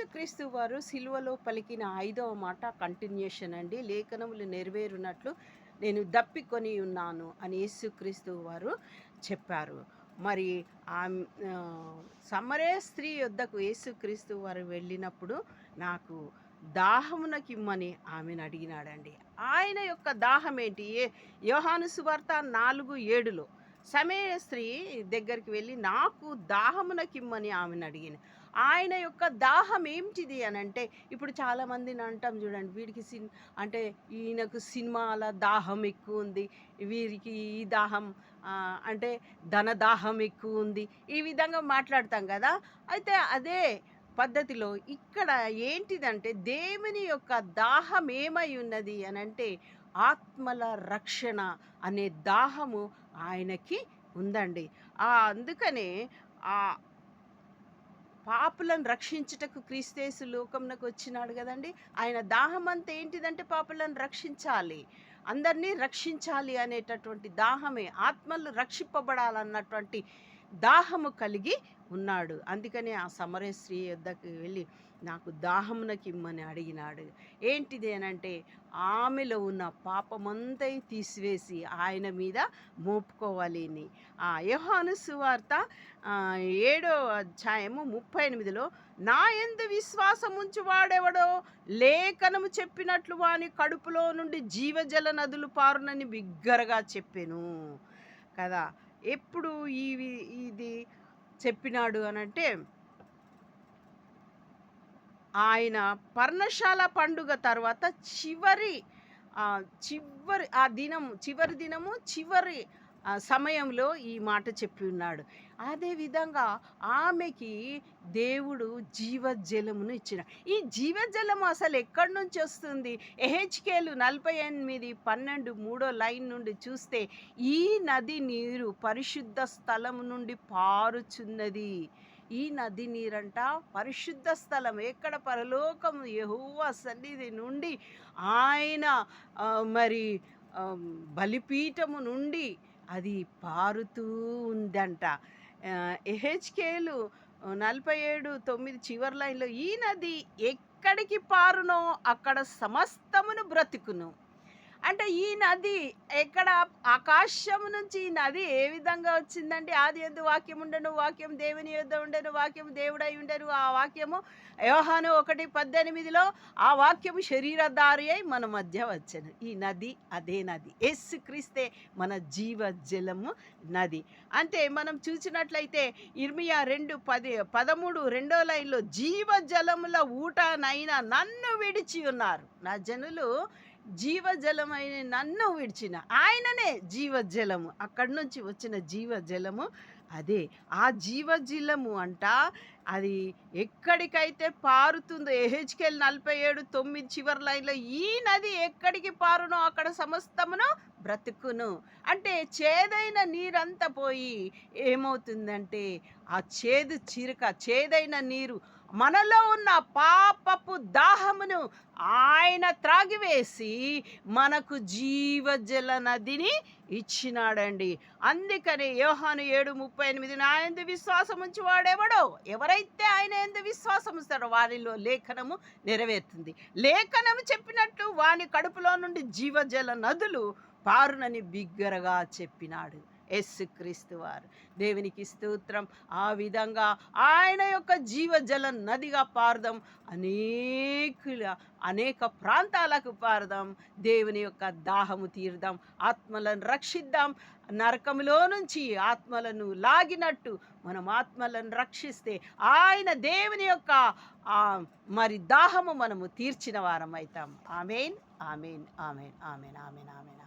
యేసుక్రీస్తు వారు సిలువలో పలికిన ఐదవ మాట కంటిన్యూషన్ అండి. లేఖనములు నెరవేరునట్లు నేను దప్పికొని ఉన్నాను అని యేసుక్రీస్తు వారు చెప్పారు. మరి ఆ సమరే స్త్రీ యొద్దకు యేసుక్రీస్తు వారు వెళ్ళినప్పుడు నాకు దాహమునకిమ్మని ఆమెను అడిగినాడండి. ఆయన యొక్క దాహం ఏంటి? ఏ యోహాను సువార్త నాలుగు ఏడులో సమయ స్త్రీ దగ్గరికి వెళ్ళి నాకు దాహమునకిమ్మని ఆమెను అడిగిన. ఆయన యొక్క దాహం ఏమిటిది అని అంటే ఇప్పుడు చాలామందిని అంటాం చూడండి వీడికి సిన్ అంటే ఈయనకు సినిమాల దాహం ఎక్కువ ఉంది. వీరికి ఈ దాహం అంటే ధన దాహం ఎక్కువ ఉంది. ఈ విధంగా మాట్లాడతాం కదా. అయితే అదే పద్ధతిలో ఇక్కడ ఏంటిదంటే దేవుని యొక్క దాహం ఏమై ఉన్నది? అని అంటే ఆత్మల రక్షణ అనే దాహము ఆయనకి ఉందండి. ఆ అందుకనే ఆ పాపులను రక్షించుటకు క్రీస్తేసు లోకంలోకి వచ్చినాడు కదండి. ఆయన దాహం అంతా ఏంటిదంటే పాపులను రక్షించాలి. అందరినీ రక్షించాలి అనేటటువంటి దాహమే ఆత్మలు రక్షింపబడాలన్నటువంటి దాహము కలిగి ఉన్నాడు. అందుకనే ఆ సమరే స్త్రీ యొద్దకు వెళ్ళి నాకు దాహమునకి ఇమ్మని అడిగినాడు. ఏంటిది ఆమెలో ఉన్న పాపమంతా తీసివేసి ఆయన మీద మోపుకోవాలి అని ఆ యోహాను సువార్త ఏడో అధ్యాయము ముప్పై ఎనిమిదిలో నా ఎందు విశ్వాసం ఉంచువాడెవడో లేఖనము చెప్పినట్లు వాని కడుపులో నుండి జీవజల నదులు పారునని బిగ్గరగా చెప్పాను. కదా? ఎప్పుడు ఈ ఇది చెప్పినాడు అని అంటే ఆయన పర్ణశాల పండుగ తర్వాత చివరి చివరి ఆ దినం చివరి దినము చివరి సమయంలో ఈ మాట చెప్పి ఉన్నాడు. అదేవిధంగా ఆమెకి దేవుడు జీవజలమును ఇచ్చిన. ఈ జీవజలము అసలు ఎక్కడి నుంచి వస్తుంది? ఎహెచ్కేలు నలభై ఎనిమిది పన్నెండు మూడో లైన్ నుండి చూస్తే ఈ నది నీరు పరిశుద్ధ స్థలము నుండి పారుచున్నది. ఈ నది నీరంట పరిశుద్ధ స్థలం ఎక్కడ? పరలోకం ఎహువ సన్నిధి నుండి ఆయన మరి బలిపీఠము నుండి అది పారుతూ ఉందంట. ఎహెచ్కేలు నలభై ఏడు తొమ్మిది చివరి లైన్లో ఈ నది ఎక్కడికి పారునో అక్కడ సమస్తమును బ్రతుకును. అంటే ఈ నది ఎక్కడ ఆకాశం నుంచి ఈ నది ఏ విధంగా వచ్చిందంటే ఆది యొద్ద వాక్యం ఉండను వాక్యం దేవుని యొద్ద ఉండను వాక్యం దేవుడై ఉండను. ఆ వాక్యము యోహాను ఒకటి పద్దెనిమిదిలో ఆ వాక్యము శరీరధారి అయి మన మధ్య వచ్చను. ఈ నది అదే నది. ఎస్ క్రీస్తే మన జీవ జలము నది. అంటే మనం చూసినట్లయితే ఇర్మియా రెండు పది పదమూడు రెండో లైన్లో జీవ జలముల ఊటనైనా నన్ను విడిచి ఉన్నారు. నా జనులు జీవజలమైన నన్ను విడిచిన ఆయననే జీవజలము. అక్కడి నుంచి వచ్చిన జీవజలము అదే. ఆ జీవజలము అంట అది ఎక్కడికైతే పారుతుందో ఏహెచ్కెల్ నలభై ఏడు తొమ్మిది చివరి లైన్లో ఈ నది ఎక్కడికి పారునో అక్కడ సమస్తమును బ్రతుకును. అంటే చేదైన నీరంతా పోయి ఏమవుతుందంటే ఆ చేదు చిరుక చేదైన నీరు మనలో ఉన్న పాపపు దాహమును ఆయన త్రాగివేసి మనకు జీవజల నదిని ఇచ్చినాడండి. అందుకని యోహాను ఏడు ముప్పై ఎనిమిది నా ఎందు విశ్వాసం ఉంచివాడేవడో? ఎవరైతే ఆయన ఎందు విశ్వాసం ఉంచారో వారిలో లేఖనము నెరవేరుతుంది. లేఖనము చెప్పినట్టు వాని కడుపులో నుండి జీవజల నదులు పారునని బిగ్గరగా చెప్పినాడు. ఎస్సు క్రీస్తు వారు. దేవునికి స్తోత్రం. ఆ విధంగా ఆయన యొక్క జీవజల నదిగా పారదాం. అనేకుల అనేక ప్రాంతాలకు పారదాం. దేవుని యొక్క దాహము తీరుదాం. ఆత్మలను రక్షిద్దాం. నరకములో నుంచి ఆత్మలను లాగినట్టు మనం ఆత్మలను రక్షిస్తే ఆయన దేవుని యొక్క మరి దాహము మనము తీర్చిన వారం అవుతాం amen amen amen amen amen amen.